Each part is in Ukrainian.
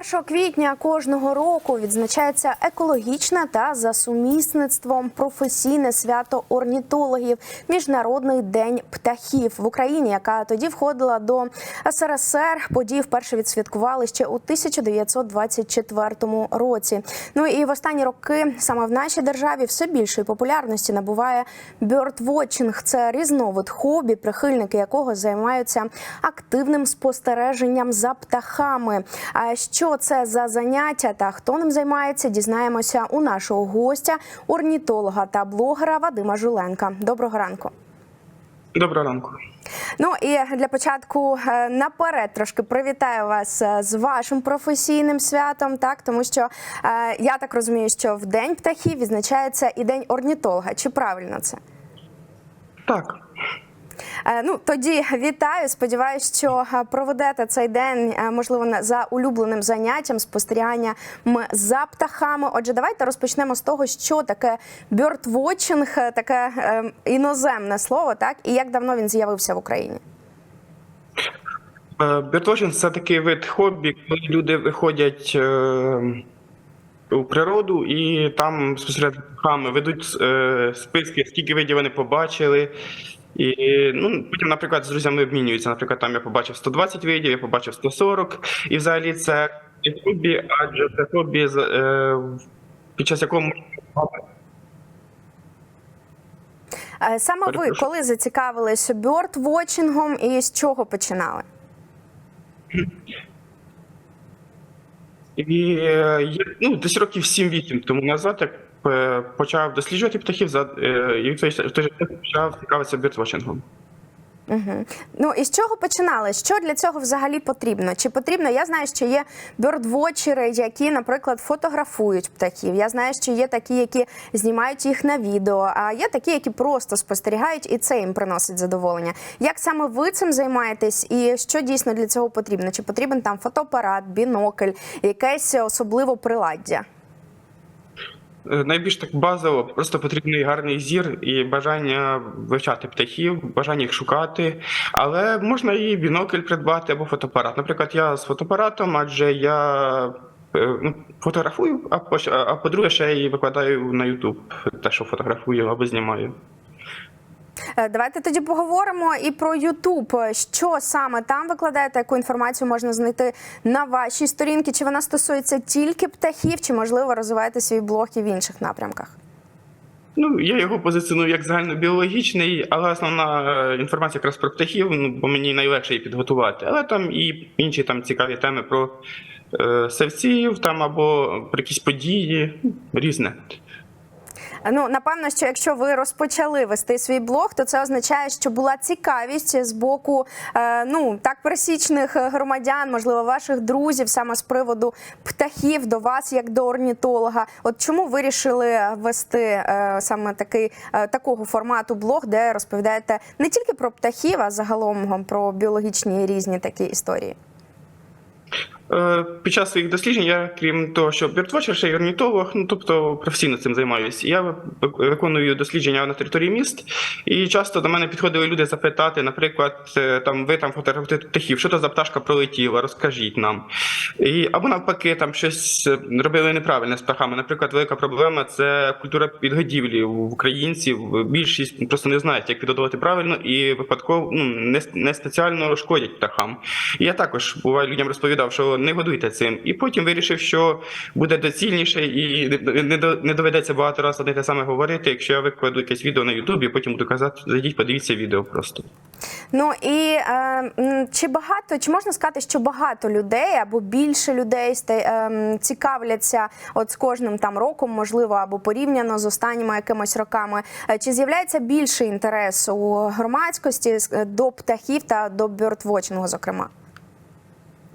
1 квітня кожного року відзначається екологічне та за сумісництвом професійне свято орнітологів Міжнародний день птахів в Україні, яка тоді входила до СРСР. Події вперше відсвяткували ще у 1924 році. Ну і в останні роки саме в нашій державі все більшої популярності набуває бьордвотчинг. Це різновид хобі, прихильники якого займаються активним спостереженням за птахами. А що це за заняття та хто ним займається, дізнаємося у нашого гостя, орнітолога та блогера Вадима Жуленка. Доброго ранку. Доброго ранку. Ну і для початку е, наперед трошки привітаю вас е, з вашим професійним святом, так тому що е, я так розумію, що в день птахів відзначається і день орнітолога. Чи правильно це? Так. Е, Ну тоді вітаю. Сподіваюся, що е, проведете цей день, е, можливо, за улюбленим заняттям спостерігання за птахами. Отже, давайте розпочнемо з того, що таке бьордвотчинг, таке е, іноземне слово, так і як давно він з'явився в Україні. Бертвотчинг – це такий вид хобі, коли люди виходять у природу і там птахами, ведуть списки, скільки видів вони побачили. І ну, потім, наприклад, з друзями обмінюються. Наприклад, там я побачив 120 видів, я побачив 140. І взагалі це хобі, адже це хобі, е, під час якого можна Е, Саме ви коли зацікавилися бьордвотчингом і з чого починали? І е, ну, десь років 7-8 тому назад я е, почав досліджувати птахів за, е, і в той, час почав цікавитися бьордвотчингом. Угу. Ну і з чого починали? Що для цього взагалі потрібно? Чи потрібно? Я знаю, що є бьордвотчери, які, наприклад, фотографують птахів. Я знаю, що є такі, які знімають їх на відео, а є такі, які просто спостерігають, і це їм приносить задоволення. Як саме ви цим займаєтесь, і що дійсно для цього потрібно? Чи потрібен там фотоапарат, бінокль, якесь особливо приладдя? Е, Найбільш так базово, просто потрібний гарний зір і бажання вивчати птахів, бажання їх шукати. Але можна і бінокль придбати або фотоапарат. Наприклад, я з фотоапаратом, адже я е, ну, фотографую, а по- а по-друге, ще й викладаю на YouTube те, що фотографую або знімаю. Е, Давайте тоді поговоримо і про Ютуб. Що саме там викладаєте, яку інформацію можна знайти на вашій сторінці? Чи вона стосується тільки птахів, чи можливо розвиваєте свій блог і в інших напрямках? Ну, я його позиціоную як загальнобіологічний, але основна е, інформація якраз про птахів, ну, бо мені найлегше її підготувати. Але там і інші там цікаві теми про е, савців там або про якісь події, різне. Ну напевно, що якщо ви розпочали вести свій блог, то це означає, що була цікавість з боку е, ну так пересічних громадян, можливо, ваших друзів, саме з приводу птахів до вас, як до орнітолога. От чому вирішили вести е, саме такий е, такого формату блог, де розповідаєте не тільки про птахів, а загалом про біологічні різні такі історії? Е, Під час своїх досліджень я, крім того, що біртвочер, ще й орнітолог, ну тобто професійно цим займаюся. Я виконую дослідження на території міст, і часто до мене підходили люди запитати, наприклад, е, там ви там фотографуєте птахів, що то за пташка пролетіла, розкажіть нам. І, або навпаки, там щось е, робили неправильне з птахами. Наприклад, велика проблема це культура підгодівлі в українців. Більшість просто не знають, як підготувати правильно, і випадково ну, не, не спеціально шкодять птахам. І я також буває людям розповідав, що не годуйте цим. І потім вирішив, що буде доцільніше і не- не до- не доведеться багато разів одне те саме говорити. Якщо я викладу якесь відео на Ютубі, потім буду казати, зайдіть, подивіться відео просто. Ну і е, чи багато, чи можна сказати, що багато людей або більше людей ем, цікавляться от з кожним там роком, можливо, або порівняно з останніми якимись роками? Е, Чи з'являється більше інтерес у громадськості е, до птахів та до бьордвотчингу, зокрема?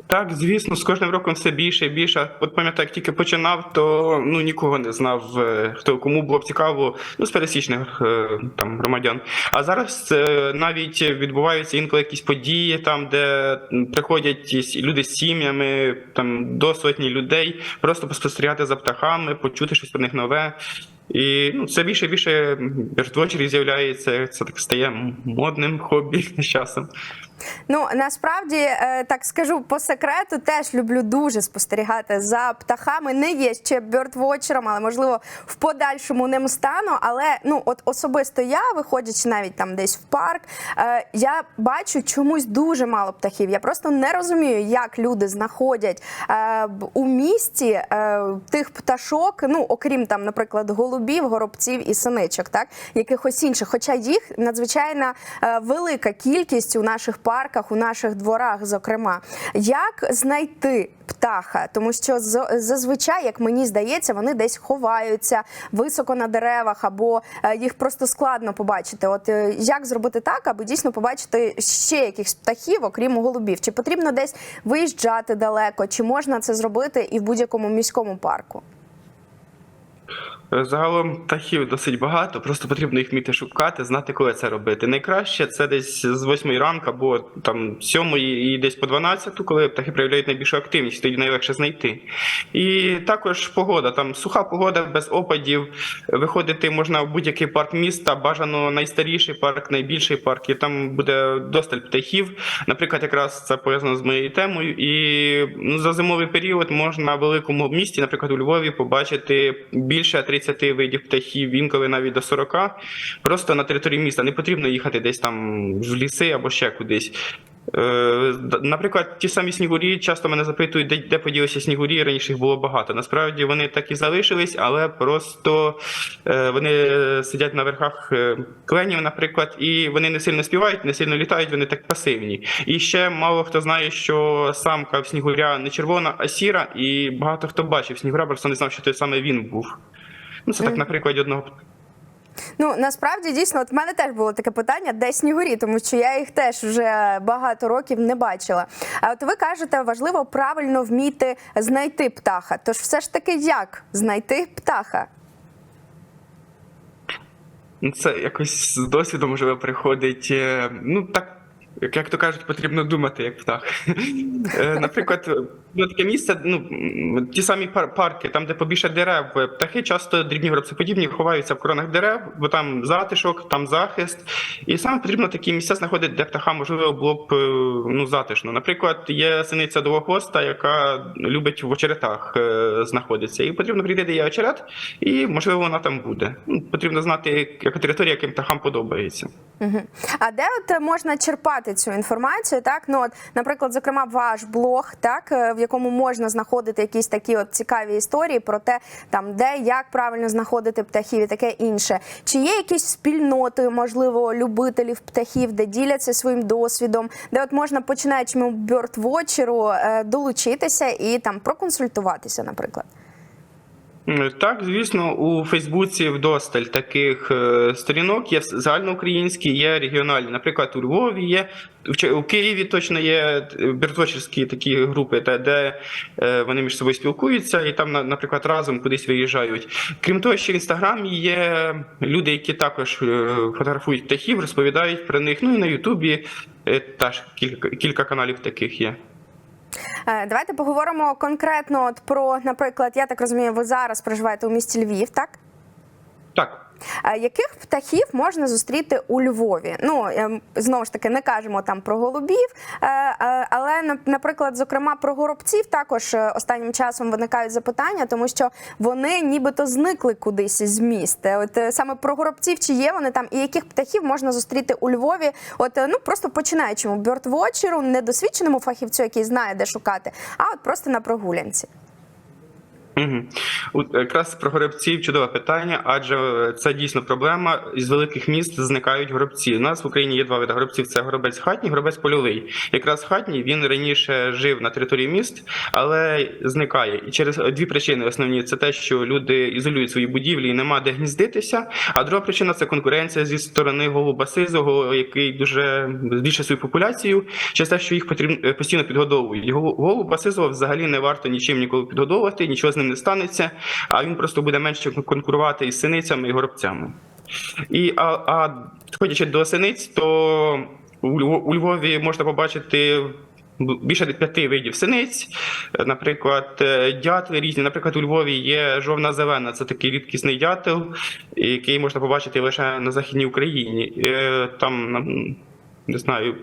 Так, звісно, з кожним роком все більше і більше. От пам'ятаю, як тільки починав, то ну нікого не знав, е, хто кому було б цікаво, ну з пересічних е, там громадян. А зараз е, навіть відбуваються інколи якісь події, там де приходять люди з сім'ями, там до сотні людей, просто поспостерігати за птахами, почути щось про них нове. І ну, все більше і більше бертвочерів з'являється. Це так стає модним хобі з часом. Ну насправді е, так скажу по секрету, теж люблю дуже спостерігати за птахами. Не є ще бьордвотчером, але можливо в подальшому ним стану. Але ну от особисто я, виходячи навіть там десь в парк, е, я бачу чомусь дуже мало птахів. Я просто не розумію, як люди знаходять е, у місті тих пташок, ну окрім там, наприклад, голубів, горобців і синичок, так якихось інших. Хоча їх надзвичайно велика кількість у наших парках, у наших дворах, зокрема. Як знайти птаха? Тому що зазвичай, як мені здається, вони десь ховаються високо на деревах, або е, їх просто складно побачити. От е, як зробити так, аби дійсно побачити ще якихось птахів, окрім голубів? Чи потрібно десь виїжджати далеко, чи можна це зробити і в будь-якому міському парку? Е, Загалом птахів досить багато, просто потрібно їх вміти шукати, знати, коли це робити. Найкраще це десь з 8 ранку або там 7 і десь по 12, коли птахи проявляють найбільшу активність, тоді найлегше знайти. І також погода, там суха погода без опадів. Виходити можна в будь-який парк міста, бажано найстаріший парк, найбільший парк, і там буде досталь птахів. Наприклад, якраз це пов'язано з моєю темою. І за зимовий період можна в великому місті, наприклад, у Львові, побачити більше 30 видів птахів, інколи навіть до 40, просто на території міста. Не потрібно їхати десь там в ліси або ще кудись. Е, Наприклад, ті самі снігурі часто мене запитують, де, де поділися снігурі, раніше їх було багато. Насправді вони так і залишились, але просто е, вони сидять на верхах е, кленів, наприклад, і вони не сильно співають, не сильно літають, вони так пасивні. І ще мало хто знає, що самка в снігуря не червона, а сіра, і багато хто бачив снігуря, просто не знав, що це саме він був. Ну, це так, на прикладі одного Ну насправді дійсно, от в мене теж було таке питання, де снігурі, тому що я їх теж вже багато років не бачила. А от ви кажете, важливо правильно вміти знайти птаха. Тож все ж таки, як знайти птаха? Ну, Це якось з досвідом можливо приходить. е, Ну так. Як, то кажуть, потрібно думати як птах. Е, Наприклад, ну, таке місце, ну ті самі пар- парки, там, де побільше дерев, птахи часто дрібні горобцеподібні ховаються в коронах дерев, бо там затишок, там захист. І саме потрібно такі місця знаходити, де птахам можливо було б е, ну, затишно. Наприклад, є синиця довгохвоста, яка любить в очеретах е, знаходитися. І потрібно прийти, де є очерет, і можливо вона там буде. Ну, потрібно знати, яка територія, яким птахам подобається. А де от можна черпати цю інформацію? Так, ну от, наприклад, зокрема, ваш блог, так е, в якому можна знаходити якісь такі от цікаві історії про те, там де як правильно знаходити птахів і таке інше. Чи є якісь спільноти, можливо, любителів птахів, де діляться своїм досвідом, де от можна починаючому бьордвотчеру е, долучитися і там проконсультуватися, наприклад? Так, звісно, у Фейсбуці вдосталь таких е, сторінок є загальноукраїнські, є регіональні. Наприклад, у Львові є, у Києві точно є е, бертвочерські такі групи, де, е, вони між собою спілкуються і там, на- наприклад, разом кудись виїжджають. Крім того, ще в інстаграмі є люди, які також фотографують птахів, розповідають про них. Ну і на Ютубі теж кілька, кілька каналів таких є. Е, Давайте поговоримо конкретно от про, наприклад, я так розумію, ви зараз проживаєте у місті Львів, так? Так. Е, Яких птахів можна зустріти у Львові? Ну ем, знову ж таки, не кажемо там про голубів, е, е, але на- наприклад, зокрема про горобців також останнім часом виникають запитання, тому що вони нібито зникли кудись з міст. От саме про горобців чи є вони там, і яких птахів можна зустріти у Львові? От ну просто починаючому бьордвотчеру, недосвідченому фахівцю, який знає, де шукати, а от просто на прогулянці. Угу. Якраз про горобців чудове питання, адже е, це дійсно проблема. Із великих міст зникають горобці. У нас в Україні є два види горобців: це горобець хатній, горобець польовий. Якраз хатній він раніше жив на території міст, але зникає. І через дві причини основні: це те, що люди ізолюють свої будівлі і нема де гніздитися. А друга причина це конкуренція зі сторони голуба сизого, який дуже збільшує свою популяцію, через те, що їх потрібно е, постійно підгодовують. Голу- Голуба сизого взагалі не варто нічим ніколи підгодовувати, нічого з ним не станеться, а він просто буде менше конкурувати із синицями і горобцями. І а, а ходячи до синиць, то у Львові можна побачити. Більше п'яти видів синиць, наприклад, е, дятли різні. Наприклад, у Львові є жовна зелена, це такий рідкісний дятел, який можна побачити лише на Західній Україні. Е, Там, не знаю,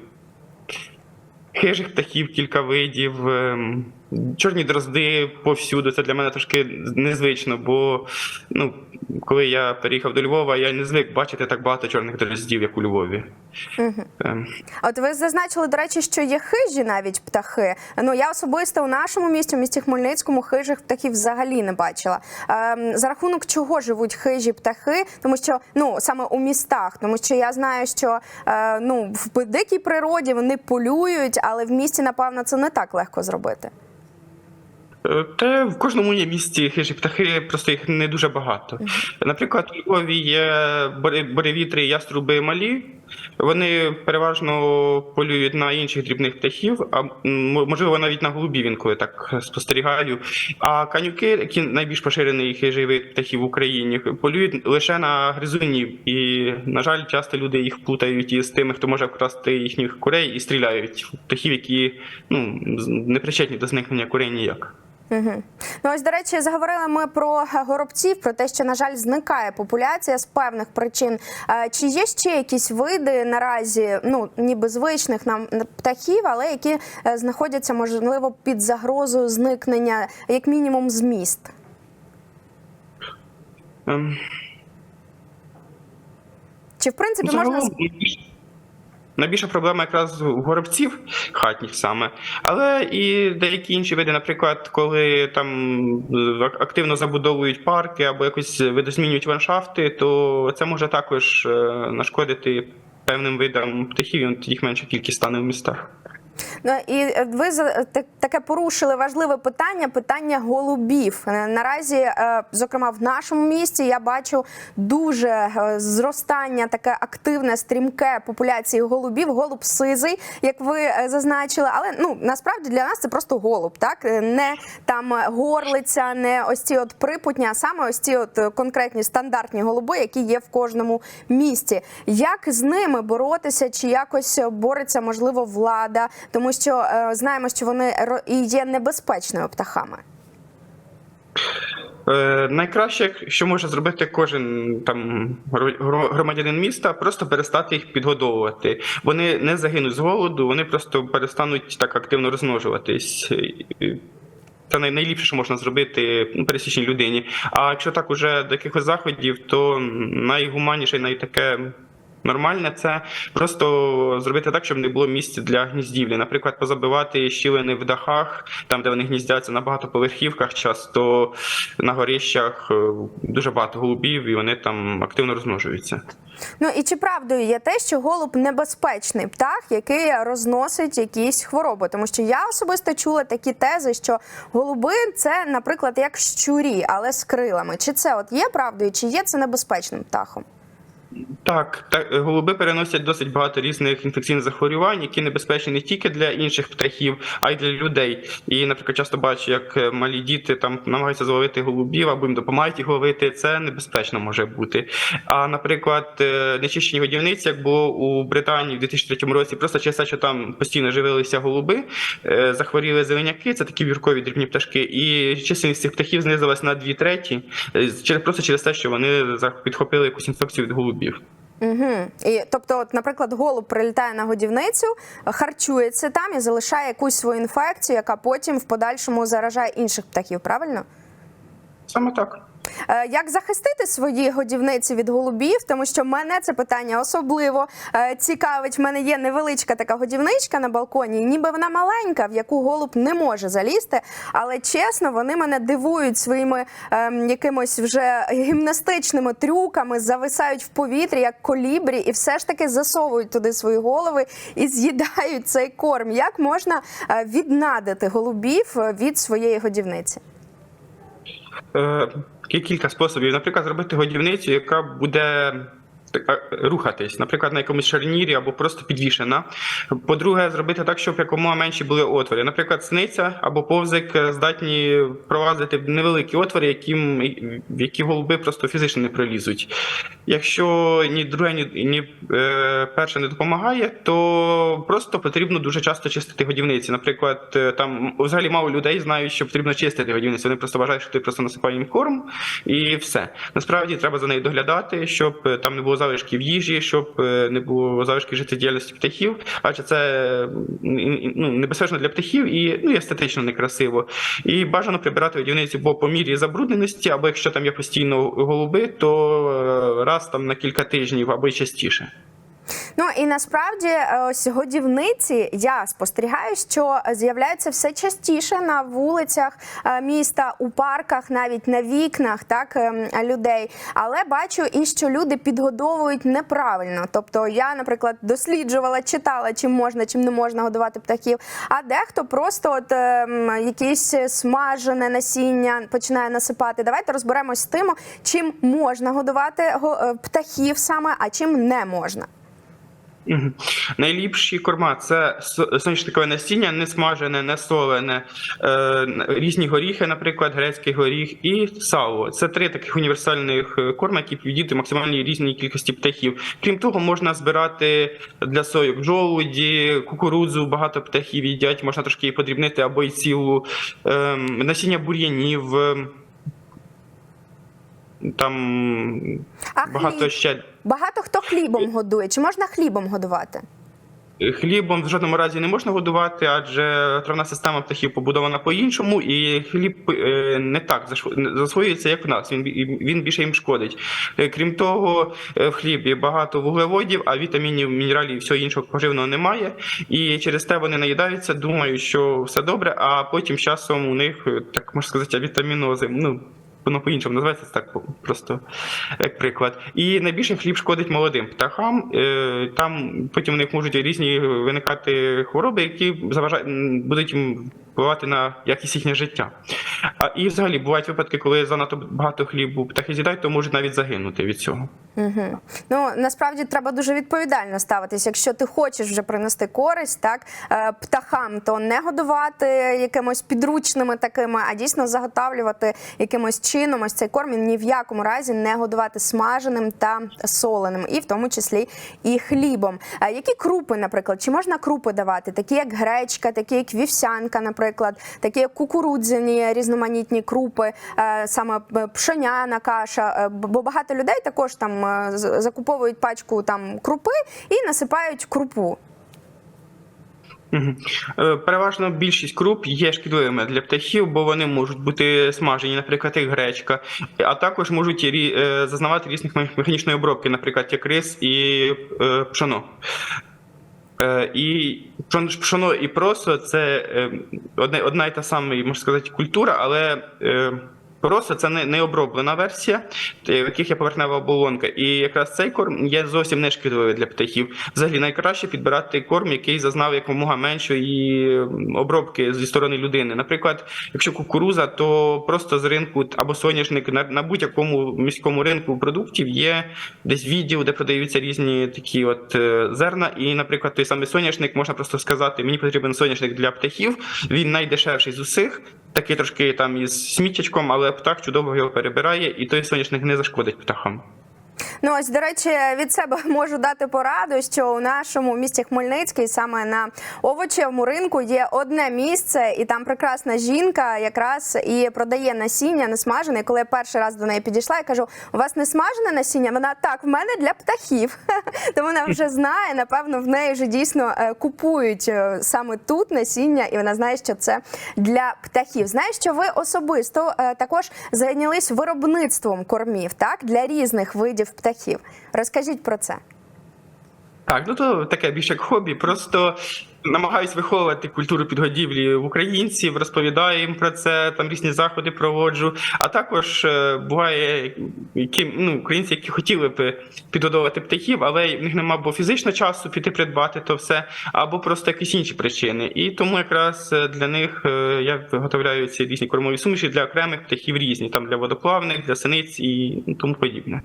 хижих птахів кілька видів, ем, чорні дрозди повсюду. Це для мене трошки незвично, бо ну, коли я переїхав до Львова, я не звик бачити так багато чорних дроздів, як у Львові. Ем, От ви зазначили, до речі, що є хижі навіть птахи. Ну я особисто у нашому місті, у місті Хмельницькому, хижих птахів взагалі не бачила. Ем, за рахунок чого живуть хижі птахи, тому що ну саме у містах, тому що я знаю, що е, ну в дикій природі вони полюють, але в місті, напевно, це не так легко зробити. Е, Та в кожному є місті хижі птахи, просто їх не дуже багато. Наприклад, у Львові є боре- буревітри яструби малі. Вони переважно полюють на інших дрібних птахів, а можливо навіть на голубів інколи так спостерігаю. А канюки, які найбільш поширений хижий вид птахів в Україні, полюють лише на гризунів. І, на жаль, часто люди їх плутають із тими, хто може вкрасти їхніх курей і стріляють птахів, які ну, не причетні до зникнення курей ніяк. Угу. Ну ось до речі, заговорили ми про е, горобців, про те, що на жаль зникає популяція з певних причин. Е, Чи є ще якісь види наразі, ну ніби звичних нам птахів, але які е, знаходяться можливо під загрозою зникнення, як мінімум, з міст? Ем, Чи в принципі можна Найбільша проблема якраз у горобців хатніх саме, але і деякі інші види, наприклад, коли там активно забудовують парки або якось видозмінюють ландшафти, то це може також е, нашкодити певним видам птахів, і їх менша кількість стане в містах. Ну, і е, ви за- таке порушили важливе питання питання голубів. Е, Наразі, е, зокрема, в нашому місті я бачу дуже е, зростання, таке активне, стрімке популяції голубів. Голуб сизий, як ви е, зазначили. Але ну насправді для нас це просто голуб, так Е, не там е, горлиця, не ось ці от припутні, а саме ось ці от е, конкретні стандартні голуби, які є в кожному місті. Як з ними боротися, чи якось бореться можливо влада, тому що е, знаємо, що вони є небезпечними птахами. Е, найкраще, що може зробити кожен там гро- гро- громадянин міста, просто перестати їх підгодовувати. Вони не загинуть з голоду, вони просто перестануть так активно розмножуватись. Це найліпше, що можна зробити ну, пересічній людині. А якщо так уже до якихось заходів, то найгуманніше і найтаке нормальне це просто зробити так, щоб не було місця для гніздівлі. Наприклад, позабивати щілини в дахах, там де вони гніздяться на багатоповерхівках, часто на горищах е, дуже багато голубів, і вони там активно розмножуються. Ну і чи правдою є те, що голуб небезпечний птах, який розносить якісь хвороби? Тому що я особисто чула такі тези, що голуби це, наприклад, як щурі, але з крилами. Чи це от є правдою, чи є це небезпечним птахом? Так, так, е, голуби переносять досить багато різних інфекційних захворювань, які небезпечні не тільки для інших птахів, а й для людей. І, наприклад, часто бачу, як е, малі діти там намагаються зловити голубів або їм допомагають їх ловити. Це небезпечно може бути. А, наприклад, е, нечищені годівниці, як було у Британії в 2003 році, просто через те, що там постійно живилися голуби, захворіли зеленяки, це такі віркові дрібні пташки, і чисельність цих птахів знизилась на дві треті, через просто через те, що вони підхопили якусь інфекцію від голубів. Угу. І тобто, от, наприклад, голуб прилітає на годівницю, харчується там і залишає якусь свою інфекцію, яка потім в подальшому заражає інших птахів. Правильно? Саме так. Е, Як захистити свої годівниці від голубів? Тому що мене це питання особливо е, цікавить. В мене є невеличка така годівничка на балконі, ніби вона маленька, в яку голуб не може залізти. Але чесно, вони мене дивують своїми ем, якимось вже гімнастичними трюками, зависають в повітрі, як колібрі, і все ж таки засовують туди свої голови і з'їдають цей корм. Як можна е, віднадити голубів від своєї годівниці? Е, Є кілька способів. Наприклад, зробити годівницю, яка буде рухатись, наприклад, на якомусь шарнірі або просто підвішена. По-друге, зробити так, щоб якомога менші були отвори. Наприклад, сниця або повзик здатні пролазити невеликі отвори, які, в які голуби просто фізично не пролізуть. Якщо ні друге, ні, ні е, перше не допомагає, то просто потрібно дуже часто чистити годівниці. Наприклад, е, там взагалі мало людей знають, що потрібно чистити годівниці. Вони просто вважають, що ти просто насипає їм корм і все. Насправді треба за нею доглядати, щоб е, там не було залишків їжі, щоб е, не було залишків життєдіяльності птахів, адже це ну, небезпечно для птахів і ну, естетично некрасиво. І бажано прибирати одівницю, бо по мірі забрудненості, або якщо там є постійно голуби, то е, раз там на кілька тижнів або й частіше. Ну і насправді е, ось годівниці я спостерігаю, що з'являються все частіше на вулицях е, міста, у парках, навіть на вікнах, так ем, людей. Але бачу і що люди підгодовують неправильно. Тобто, я, наприклад, досліджувала, читала, чим можна, чим не можна годувати птахів. А дехто просто от ем, якісь смажене насіння починає насипати. Давайте розберемось з тим, чим можна годувати го- е, птахів саме, а чим не можна. Найліпші корма це со- соняшникове насіння, не смажене, не солене, е, різні горіхи, наприклад, грецький горіх і сало. Це три таких універсальних е, корма, які підійдуть максимальній різній кількості птахів. Крім того, можна збирати для сойок жолуді, кукурудзу, багато птахів їдять, можна трошки її подрібнити або й цілу, ем, насіння бур'янів. ем, Там А багато хліб? ще Багато хто хлібом годує. Чи можна хлібом годувати? Хлібом в жодному разі не можна годувати, адже травна система птахів побудована по-іншому, і хліб е, не так засвоюється, як в нас. Він він більше їм шкодить. Е, Крім того, е, в хлібі багато вуглеводів, а вітамінів, мінералів і всього іншого поживного немає. І через те вони наїдаються, думають, що все добре, а потім з часом у них е, так можна сказати, вітамінози. Ну Воно по-іншому називається це так просто як приклад. І найбільше хліб шкодить молодим птахам. Е, Там потім у них можуть різні виникати хвороби, які заважають будуть їм впливати на якість їхнього життя. А і взагалі бувають випадки, коли занадто багато хлібу птахи з'їдають, то можуть навіть загинути від цього. Угу. Ну насправді треба дуже відповідально ставитись. Якщо ти хочеш вже принести користь, так е, птахам, то не годувати якимось підручними такими, а дійсно заготавлювати якимось чином ось цей корм ні в якому разі не годувати смаженим та соленим, і в тому числі і хлібом. А які крупи, наприклад, чи можна крупи давати, такі як гречка, такі як вівсянка, наприклад, такі як кукурудзяні різноманітні крупи, е, саме е, пшеняна каша. е, Бо багато людей також там закуповують пачку там крупи і насипають крупу. Переважно більшість круп є шкідливими для птахів, бо вони можуть бути смажені, наприклад, як гречка, а також можуть зазнавати різних мех- механічної обробки, наприклад, як рис і пшоно. Е, І пшон- пшоно і просо це е, одна і та сама, можна сказати, культура, але е, просо це не, не оброблена версія, е, в яких є поверхнева оболонка. І якраз цей корм є зовсім не шкідливий для птахів. Взагалі найкраще підбирати корм, який зазнав якомога меншої обробки зі сторони людини. Наприклад, якщо кукуруза, то просто з ринку або соняшник на, на будь-якому міському ринку продуктів є десь відділ, де продаються різні такі от е, зерна. І, наприклад, той самий соняшник можна просто сказати: мені потрібен соняшник для птахів. Він найдешевший з усіх, такий трошки там із сміттячком, але птах чудово його перебирає, і той соняшник не зашкодить птахам. Ну ось до речі, від себе можу дати пораду, що у нашому місті Хмельницький саме на овочевому ринку є одне місце, і там прекрасна жінка якраз і продає насіння не смажене. І Коли я перший раз до неї підійшла, я кажу: у вас не смажене насіння? Вона так, в мене для птахів. То вона вже знає, напевно, в неї вже дійсно е, купують е, саме тут насіння, і вона знає, що це для птахів. Знаю, що ви особисто е, також зайнялись виробництвом кормів, так для різних видів птахів. Розкажіть про це. Так, ну то таке більше як хобі. Просто намагаюсь виховувати культуру підгодівлі в українців, розповідаю їм про це, там різні заходи проводжу. А також е, буває які, ну, українці, які хотіли б підгодовувати птахів, але в них немає або фізично часу піти придбати то все, або просто якісь інші причини. І тому якраз е, для них е, я виготовляю ці різні кормові суміші для окремих птахів різні, там для водоплавних, для синиць і тому подібне.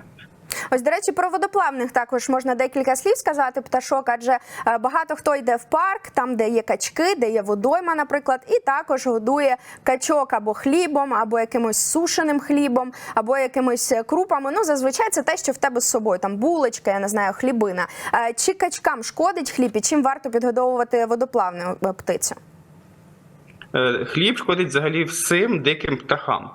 Ось, до речі, про водоплавних також можна декілька слів сказати. Пташок, адже е, багато хто йде в парк, там де є качки, де є водойма, наприклад, і також годує качок або хлібом, або якимось сушеним хлібом, або якимись е, крупами. Ну, зазвичай це те, що в тебе з собою, там булочка, я не знаю, хлібина. Е, Чи качкам шкодить хліб і чим варто підгодовувати водоплавну птицю? Е, хліб шкодить взагалі всім диким птахам.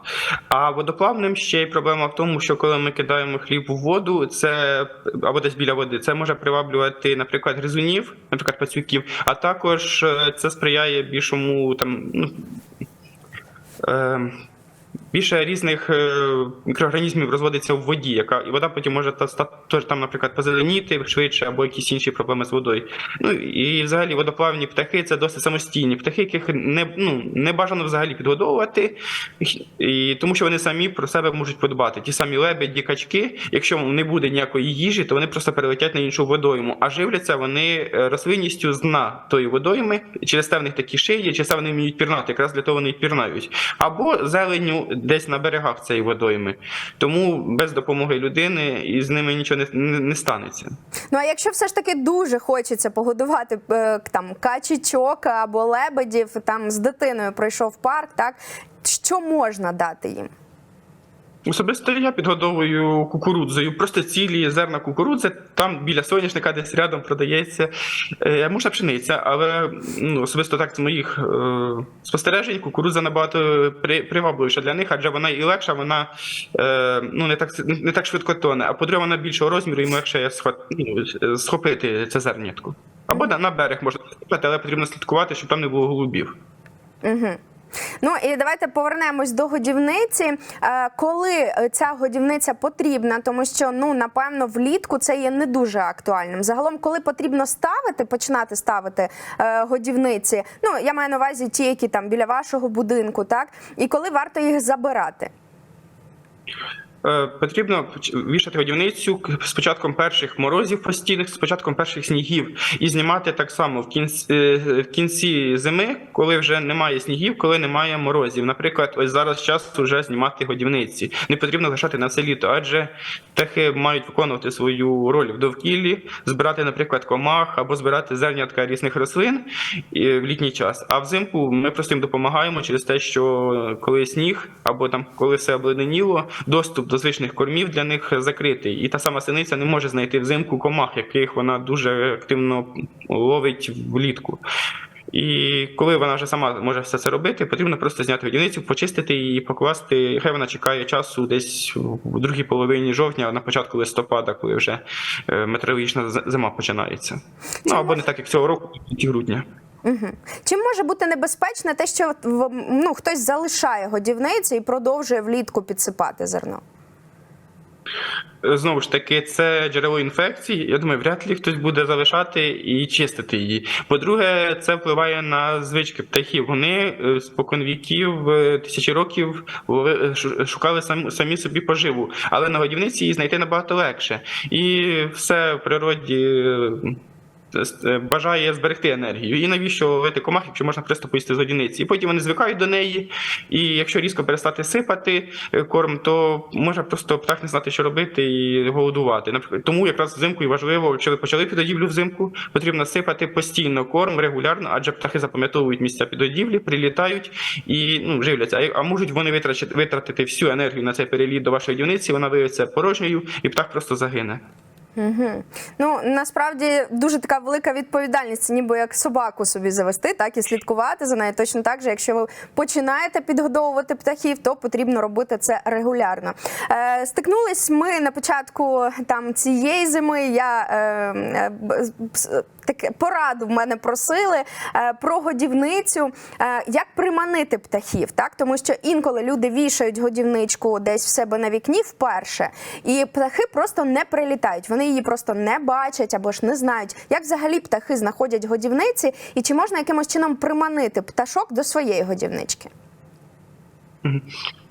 А водоплавним ще й проблема в тому, що коли ми кидаємо хліб у воду, це або десь біля води, це може приваблювати, наприклад, гризунів, наприклад, пацюків, а також е, це сприяє більшому там. Ну, е, Більше різних е, мікроорганізмів розводиться в воді, яка і вода потім може та стати там, наприклад, позеленіти швидше або якісь інші проблеми з водою. Ну і взагалі водоплавні птахи це досить самостійні птахи, яких не ну не бажано взагалі підгодовувати, і тому що вони самі про себе можуть подбати. Ті самі лебеді, качки, якщо не буде ніякої їжі, то вони просто перелетять на іншу водойму. А живляться вони е, рослинністю з дна тої водойми, через те в них такі шиї, через те вони вміють пірнати, якраз для того вони пірнають. Або десь на берегах цієї водойми. Тому без допомоги людини і з ними нічого не, не, не станеться. Ну а якщо все ж таки дуже хочеться погодувати е, там качечок або лебедів, там з дитиною пройшов парк, так що можна дати їм? Особисто я підгодовую кукурудзою, просто цілі зерна кукурудзи. Там біля соняшника десь рядом продається. Е, можна пшениця, але ну, особисто так з моїх е, спостережень, кукурудза набагато при, привабливіша для них, адже вона і легша, вона е, ну, не, так, не так швидко тоне. А по-друге, вона більшого розміру і легше ну, схопити це зернятко. Або на берег можна схопити, але потрібно слідкувати, щоб там не було голубів. Угу. Ну і давайте повернемось до годівниці. Е, Коли е, ця годівниця потрібна, тому що ну напевно влітку це є не дуже актуальним. Загалом, коли потрібно ставити, починати ставити е, годівниці. Ну я маю на увазі ті, які там біля вашого будинку, так і коли варто їх забирати. Е, Потрібно вішати годівницю з початком перших морозів постійних, з початком перших снігів, і знімати так само в кінці, е, в кінці зими, коли вже немає снігів, коли немає морозів. Наприклад, ось зараз час вже знімати годівниці. Не потрібно лишати на все літо, адже птахи мають виконувати свою роль в довкіллі, збирати, наприклад, комах або збирати зернятка різних рослин е, в літній час. А взимку ми просто їм допомагаємо через те, що коли сніг або там коли все обледеніло, доступ до звичних кормів для них закритий. І та сама синиця не може знайти взимку комах, яких вона дуже активно ловить влітку. І коли вона вже сама може все це робити, потрібно просто зняти годівницю, почистити її, покласти. Хай вона чекає часу десь в другій половині жовтня, на початку листопада, коли вже е, метеорологічна зима починається. Ну або не так, як цього року, кінці грудня. Угу. Чим може бути небезпечно те, що ну, хтось залишає годівницю і продовжує влітку підсипати зерно? Знову ж таки, це джерело інфекції. Я думаю, вряд ли хтось буде залишати і чистити її. По-друге, це впливає на звички птахів. Вони е, спокон віків, е, тисячі років е, шукали самі собі поживу, але на годівниці її знайти набагато легше. І все в природі. Е, е, Бажає зберегти енергію. І навіщо ловити комах, якщо можна просто поїсти з одиниці? І потім вони звикають до неї. І якщо різко перестати сипати е, корм, то може просто птах не знати, що робити і голодувати. Наприклад, тому якраз взимку і важливо, якщо ви почали підгодівлю взимку, потрібно сипати постійно корм регулярно, адже птахи запам'ятовують місця підгодівлі, прилітають і ну, живляться. А, можуть вони витрачити, витратити всю енергію на цей переліт до вашої дівниці, вона виявиться порожньою, і птах просто загине. Угу. Ну насправді дуже така велика відповідальність, ніби як собаку собі завести, так і слідкувати за нею. Точно так же, якщо ви починаєте підгодовувати птахів, то потрібно робити це регулярно. Е, стикнулись ми на початку там цієї зими. Я е, е, таке пораду в мене просили е, про годівницю, е, як приманити птахів, так тому що інколи люди вішають годівничку десь в себе на вікні вперше, і птахи просто не прилітають. Вони її просто не бачать або ж не знають, як взагалі птахи знаходять годівниці, і чи можна якимось чином приманити пташок до своєї годівнички.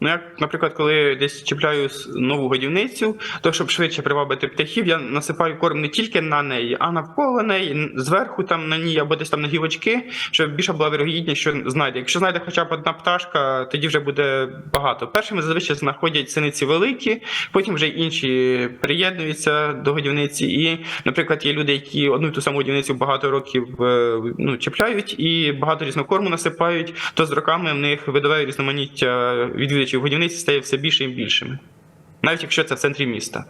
Ну, як, наприклад, коли десь чіпляю нову годівницю, то щоб швидше привабити птахів, я насипаю корм не тільки на неї, а навколо неї, зверху там на ній або десь там на гілочки, щоб більше була вірогідність, що знайде. Якщо знайде хоча б одна пташка, тоді вже буде багато. Першими зазвичай знаходять синиці великі, потім вже інші приєднуються до годівниці. І, наприклад, є люди, які одну ту саму годівницю багато років е, ну, чіпляють і багато різного корму насипають, то з роками в них видове різноманіття відвідувачів годівниці стає все більше і більшими. Навіть якщо це в центрі міста.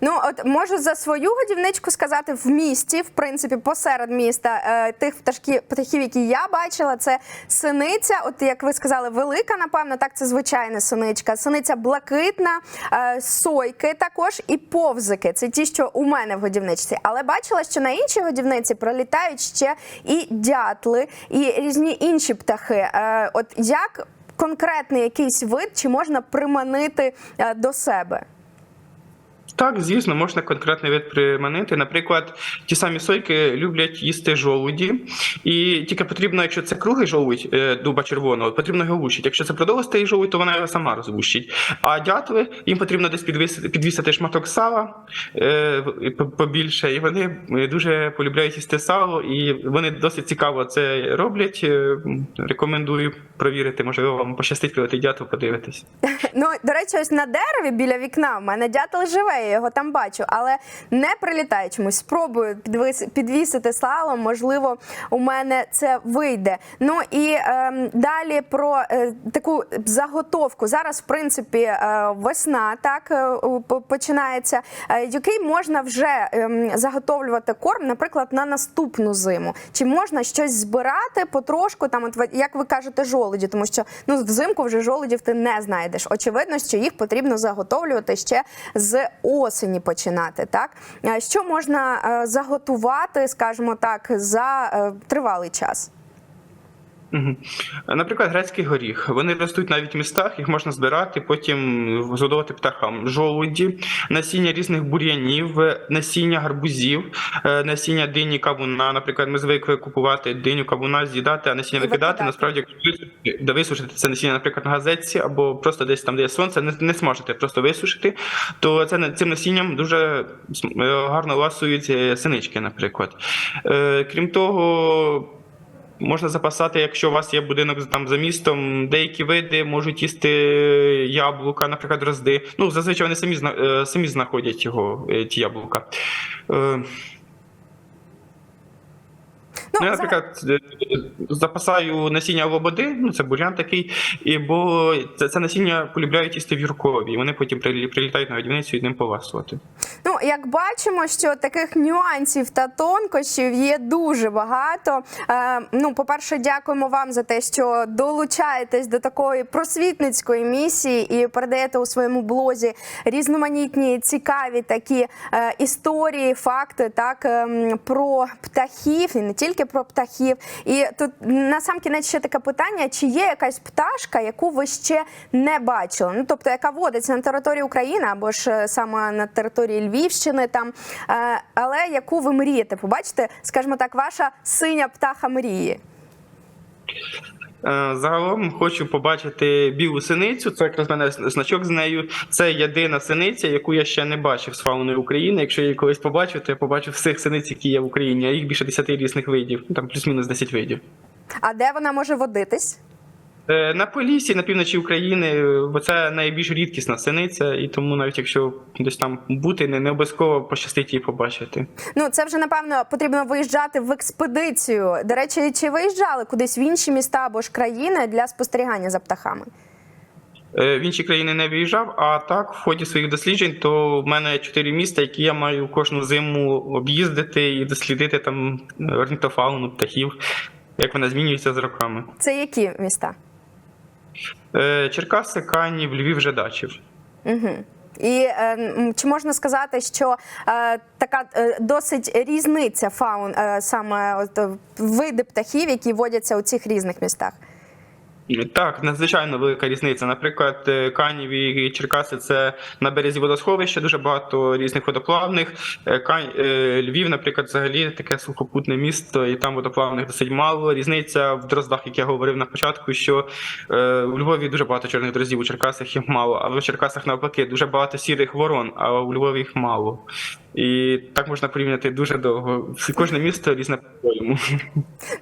Ну, от можу за свою годівничку сказати в місті, в принципі, посеред міста е, тих пташків, птахів, які я бачила, це синиця. От як ви сказали, велика, напевно, так це звичайна синичка. Синиця блакитна, е, сойки також і повзики. Це ті, що у мене в годівничці. Але бачила, що на іншій годівниці пролітають ще і дятли, і різні інші птахи. Е, от як конкретний якийсь вид чи можна приманити е, до себе? Так, звісно, можна конкретний вид приманити. Наприклад, ті самі сойки люблять їсти жолуді, і тільки потрібно, якщо це круглий жолудь е, дуба червоного, потрібно його лущити. Якщо це продовгостий жолудь, то вона його сама розлущить. А дятли їм потрібно десь підвісити, підвісити шматок сала е, по- побільше, і вони е, дуже полюбляють їсти сало, і вони досить цікаво це роблять. Рекомендую провірити, можливо, вам пощастить прилетить дятел, подивитись. Ну, до речі, ось на дереві біля вікна в мене дятел живе, я його там бачу, але не прилітає чомусь. Спробую підвісити слалом, можливо, у мене це вийде. Ну і ем, далі про е, таку заготовку. Зараз, в принципі, е, весна так е, починається, е, який можна вже ем, заготовлювати корм, наприклад, на наступну зиму. Чи можна щось збирати потрошку, там, от як ви кажете, жолуді, тому що ну взимку вже жолудів ти не знайдеш. Очевидно, що їх потрібно заготовлювати ще з осені починати. Так Е, що можна е, заготувати, скажімо так, за е, тривалий час? Наприклад, грецький горіх. Вони ростуть навіть в містах, їх можна збирати, потім згодувати птахам. Жолуді, насіння різних бур'янів, насіння гарбузів, е, насіння дині кавуна. Наприклад, ми звикли купувати диню кавуна, з'їдати, а насіння викидати. Насправді, якщо висушити- це насіння, наприклад, на газетці або просто десь там, де є сонце, не, не смажити, просто висушити, то це цим насінням дуже е, гарно ласують е, синички, наприклад. Крім того. Можна запасати, якщо у вас є будинок там за містом, деякі види можуть їсти яблука, наприклад, розди. Ну, зазвичай вони самі е, самі знаходять його, е, ті яблука. Е, Ну, я, наприклад, е, запасаю насіння лободи, ну це бурян такий, і, бо це, це насіння полюбляють їсти віркові, і вони потім прилітають на годівницю і ним поласувати. Як бачимо, що таких нюансів та тонкощів є дуже багато. Е, ну, по-перше, дякуємо вам за те, що долучаєтесь до такої просвітницької місії і передаєте у своєму блозі різноманітні цікаві такі е, історії, факти, так ем, про птахів і не тільки про птахів. І тут на сам кінець ще таке питання: чи є якась пташка, яку ви ще не бачили? Ну тобто, яка водиться на території України або ж е, саме на території Львівщини, там е, але яку ви мрієте побачити, скажімо так, ваша синя птаха мрії? Е, Загалом хочу побачити білу синицю. Це якраз мене значок з нею. Це єдина синиця, яку я ще не бачив з фауною України. Якщо я її колись побачу, то я побачу всіх синиць, які є в Україні. А їх більше 10 різних видів, там плюс-мінус 10 видів. А де вона може водитись? Е, На Поліссі, на півночі України, е, бо це найбільш рідкісна синиця, і тому навіть якщо десь там бути, не, не обов'язково пощастить її побачити. Ну це вже напевно потрібно виїжджати в експедицію. До речі, чи виїжджали кудись в інші міста або ж країни для спостерігання за птахами? Е, В інші країни не виїжджав, а так, в ході своїх досліджень, то в мене чотири міста, які я маю кожну зиму об'їздити і дослідити там орнітофауну, птахів, як вона змінюється з роками. Це які міста? Е, Черкаси, Канів, Львів, Жедачів. Угу. І е, чи можна сказати, що е, така е, досить різниця фаун, е, саме от, е, види птахів, які водяться у цих різних містах? Так, надзвичайно велика різниця. Наприклад, е, Канів і Черкаси це на березі водосховища, дуже багато різних водоплавних. Е, Кань- е, Львів, наприклад, взагалі таке сухопутне місто, і там водоплавних досить мало. Різниця в дроздах, як я говорив на початку, що у Львові дуже багато чорних дроздів, у Черкасах їх мало, а в Черкасах навпаки дуже багато сірих ворон, а у Львові їх мало. І так можна порівняти дуже довго. Кожне місто різне по-своєму.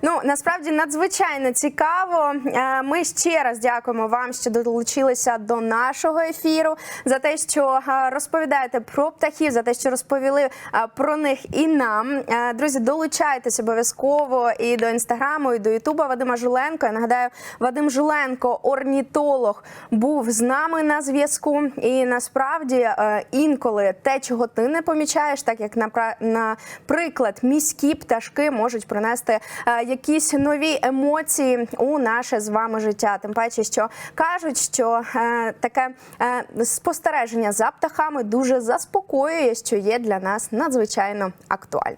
Ну насправді надзвичайно цікаво. Е, Ми ще раз дякуємо вам, що долучилися до нашого ефіру за те, що е, розповідаєте про птахів, за те, що розповіли е, про них і нам. Друзі, долучайтесь обов'язково і до інстаграму, і до Ютуба Вадима Жуленко. Я нагадаю, Вадим Жуленко, орнітолог, був з нами на зв'язку. І насправді інколи те, чого ти не помічаєш, так як наприклад, міські пташки можуть принести е, якісь нові емоції у наше з вами життя. Тим паче, що кажуть, що е, таке е, спостереження за птахами дуже заспокоює, що є для нас надзвичайно актуальним.